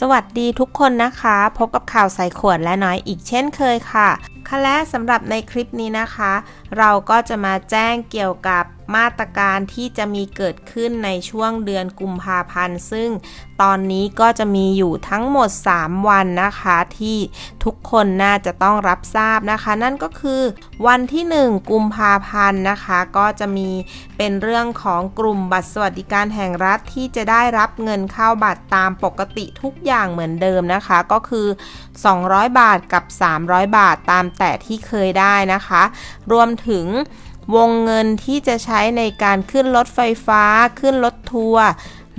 สวัสดีทุกคนนะคะ พบกับข่าวใส่ขวดและน้อยอีกเช่นเคยค่ะค่ะและสำหรับในคลิปนี้นะคะ เราก็จะมาแจ้งเกี่ยวกับมาตรการที่จะมีเกิดขึ้นในช่วงเดือนกุมภาพันธ์ ซึ่งตอนนี้ก็จะมีอยู่ทั้งหมด 3 วันนะคะ ที่ทุกคนน่าจะต้องรับทราบนะคะ นั่นก็คือวันที่ 1 กุมภาพันธ์นะคะ ก็จะมีเป็นเรื่องของกลุ่มบัตรสวัสดิการแห่งรัฐที่จะได้รับเงินเข้าบัตรตามปกติทุกอย่างเหมือนเดิมนะคะ ก็คือ 200 บาทกับ 300 บาทตามแต่ที่เคยได้นะคะ รวมถึง วงเงินที่จะใช้ในการขึ้นรถไฟฟ้า ขึ้นรถทัวร์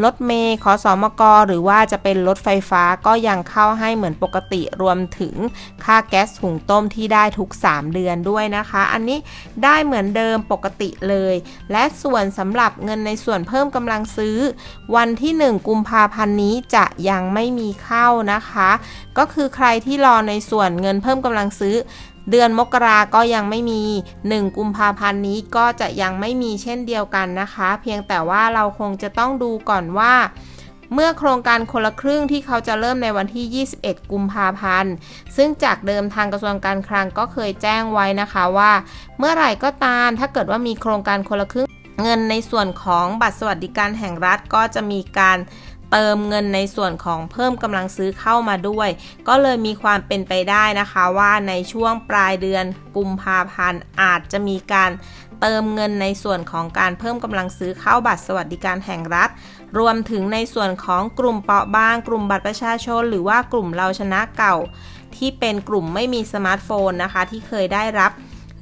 รถเมย์ขอสอมกหรือว่าจะเป็นรถไฟฟ้าก็ยังเข้าให้เหมือนปกติรวมถึงค่าแก๊สหุงต้มที่ได้ทุก 3 เดือนด้วยนะคะ อันนี้ได้เหมือนเดิมปกติเลย และส่วนสำหรับเงินในส่วนเพิ่มกำลังซื้อ วันที่ 1 กุมภาพันธ์นี้จะยังไม่มีเข้านะคะ ก็คือใครที่รอในส่วนเงินเพิ่มกำลังซื้อเดือนมกราก็ยังไม่มี 1 กุมภาพันธ์นี้ก็จะยังไม่มีเช่นเดียวกันนะคะ เพียงแต่ว่าเราคงจะต้องดูก่อนว่า เมื่อโครงการคนละครึ่งที่เขาจะเริ่มในวันที่ 21 กุมภาพันธ์ ซึ่งจากเดิมทางกระทรวงการคลังก็เคยแจ้งไว้นะคะว่า เมื่อไหร่ก็ตามถ้าเกิดว่ามีโครงการคนละครึ่ง เงินในส่วนของบัตรสวัสดิการแห่งรัฐก็จะมีการ เติมเงินในส่วนของเพิ่มกำลังซื้อเข้ามาด้วย ก็เลยมีความเป็นไปได้นะคะว่าในช่วงปลายเดือนกุมภาพันธ์อาจจะมีการเติมเงินในส่วนของการเพิ่มกำลังซื้อเข้าบัตรสวัสดิการแห่งรัฐ รวมถึงในส่วนของกลุ่มเปราะบาง กลุ่มบัตรประชาชน หรือว่ากลุ่มเราชนะเก่า ที่เป็นกลุ่มไม่มีสมาร์ทโฟนนะคะ ที่เคยได้รับ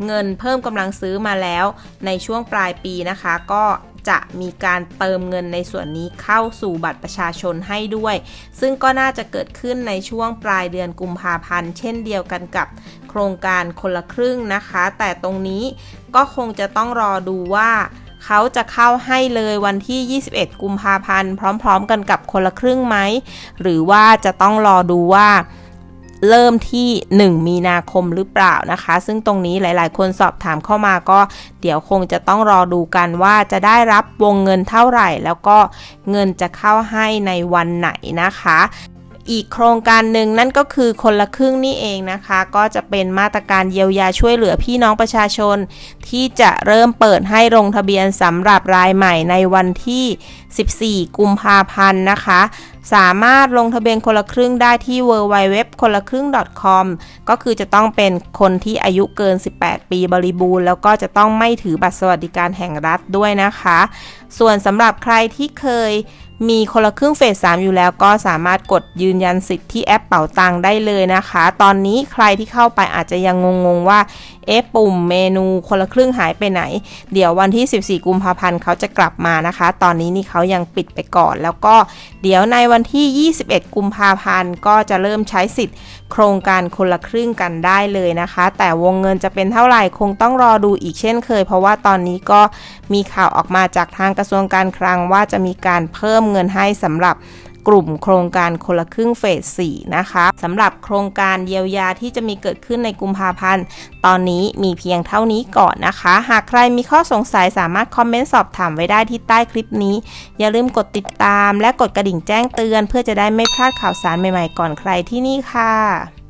เงินเพิ่มกำลังซื้อมาแล้วในช่วงปลายปีนะคะ ก็ จะมีการเติมเงินในส่วนนี้เข้าสู่บัตรประชาชนให้ด้วย ซึ่งก็น่าจะเกิดขึ้นในช่วงปลายเดือนกุมภาพันธ์ เช่นเดียวกันกับโครงการคนละครึ่งนะคะ แต่ตรงนี้ก็คงจะต้องรอดูว่า เขาจะเข้าให้เลยวันที่ 21 กุมภาพันธ์ พร้อม ๆ กันกับคนละครึ่งไหม หรือว่าจะต้องรอดูว่า เริ่มที่ 1 มีนาคมหรือเปล่านะคะ ซึ่งตรงนี้หลาย ๆ คนสอบถามเข้ามาก็ เดี๋ยวคงจะต้องรอดูกันว่าจะได้รับวงเงินเท่าไหร่ แล้วก็เงินจะเข้าให้ในวันไหนนะคะอีกโครงการหนึ่งนั่นก็คือคนละครึ่งนี่เองนะคะ ก็จะเป็นมาตรการเยียวยาช่วยเหลือพี่น้องประชาชน ที่จะเริ่มเปิดให้ลงทะเบียนสำหรับรายใหม่ในวันที่ 14 กุมภาพันธ์นะคะ สามารถลงทะเบียนคนละครึ่งได้ที่ www คนละครึ่ง .com ก็คือจะต้องเป็นคนที่อายุเกิน 18 ปีบริบูรณ์ แล้วก็จะต้องไม่ถือบัตรสวัสดิการแห่งรัฐด้วยนะคะ ส่วนสำหรับใครที่เคย มีคนละครึ่งเฟส 3 อยู่แล้วก็สามารถกดยืนยันสิทธิ์ที่แอปเป๋าตังได้เลยนะคะ ตอนนี้ใครที่เข้าไปอาจจะยังงงๆว่า เอ๊ะปุ่มเมนูคนละครึ่งหายไปไหน เดี๋ยววันที่ 14 กุมภาพันธ์เขาจะกลับมานะคะ ตอนนี้นี่เขายังปิดไปก่อน แล้วก็เดี๋ยวในวันที่ 21 กุมภาพันธ์ก็จะเริ่มใช้สิทธิ์ โครงการคนละครึ่งกันได้เลยนะคะ แต่วงเงินจะเป็นเท่าไหร่คงต้องรอดูอีกเช่นเคย เพราะว่าตอนนี้ก็มีข่าวออกมาจากทางกระทรวงการคลังว่าจะมีการเพิ่มเงินให้สำหรับกลุ่มโครงการคนละครึ่งเฟส 4 นะคะสำหรับโครงการเยียวยาที่จะมีเกิดขึ้นในกุมภาพันธ์ ตอนนี้มีเพียงเท่านี้ก่อนนะคะ หากใครมีข้อสงสัยสามารถคอมเมนต์สอบถามไว้ได้ที่ใต้คลิปนี้ อย่าลืมกดติดตามและกดกระดิ่งแจ้งเตือน เพื่อจะได้ไม่พลาดข่าวสารใหม่ๆก่อนใครที่นี่ค่ะ